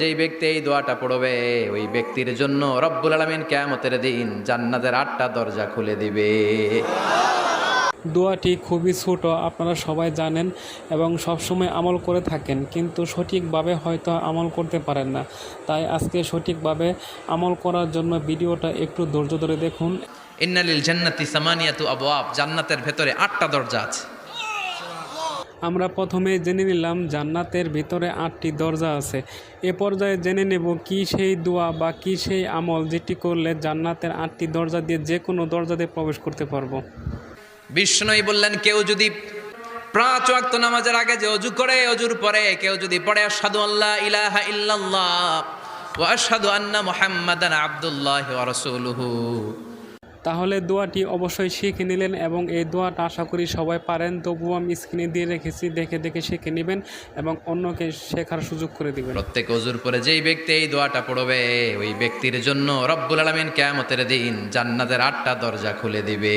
যেই ব্যক্তি এই দোয়াটা পড়বে ওই ব্যক্তির জন্য রব্বুল আলমিন কেমতের দিন জান্নাতের আটটা দরজা খুলে দিবে। দোয়াটি খুবই ছোট আপনারা সবাই জানেন এবং সবসময় আমল করে থাকেন কিন্তু সঠিকভাবে হয়তো আমল করতে পারেন না। তাই আজকে সঠিকভাবে আমল করার জন্য ভিডিওটা একটু ধৈর্য ধরে দেখুন। ইন্নালিল জান্নাতি সামানিয়াতু আবওয়াব জান্নাতের ভেতরে আটটা দরজা আছে। আমরা প্রথমে জেনে নিলাম জান্নাতের ভিতরে আটটি দরজা আছে। এ পর্যায়ে জেনে নেব কি সেই দোয়া বা কি সেই আমল যেটি করলে জান্নাতের আটটি দরজা দিয়ে যে কোনো দরজাতে প্রবেশ করতে পারব। বিষ্ণুই বললেন, কেউ যদি পাঁচ নামাজের আগে যে অজু করে, অজুর পরে কেউ যদি পড়ে, আশহাদু আল্লাহ ইলাহা ইল্লাল্লাহ ওয়া আন্না মুহাম্মাদান আবদুল্লাহি ওয়া রাসূলুহু। তাহলে দোয়াটি অবশ্যই শিখে নিলেন এবং এই দোয়াটা আশা করি সবাই পারেন। তবুও আমি স্ক্রিনে দিয়ে রেখেছি, দেখে দেখে শিখে নেবেন এবং অন্যকে শেখার সুযোগ করে দিবেন। প্রত্যেক অজুর পরে যেই ব্যক্তি এই দোয়াটা পড়বে, ওই ব্যক্তির জন্য রব্বুল আলমিন কেমতের দিন জান্নাতের আটটা দরজা খুলে দিবে।